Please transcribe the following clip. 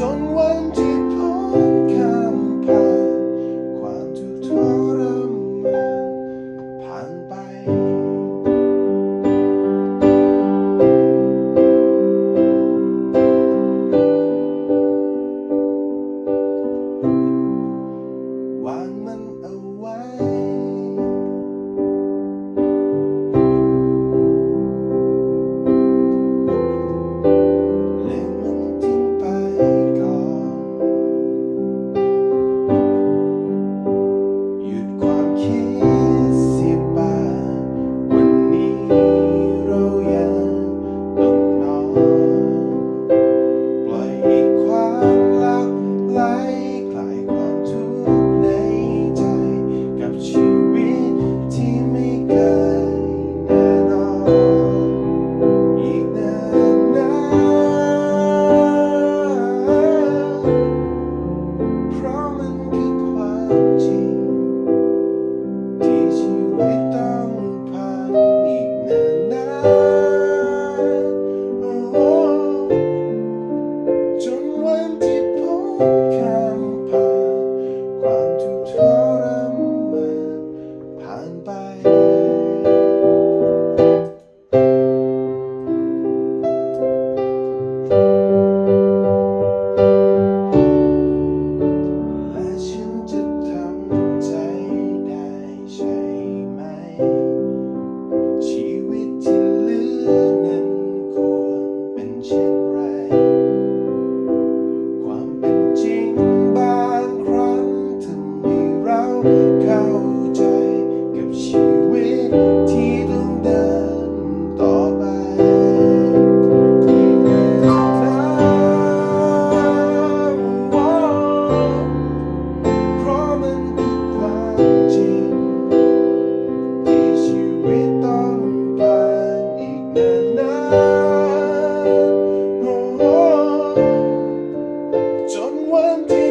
someone to ไม่ต้องผ่านอีกนานนานจนวันที่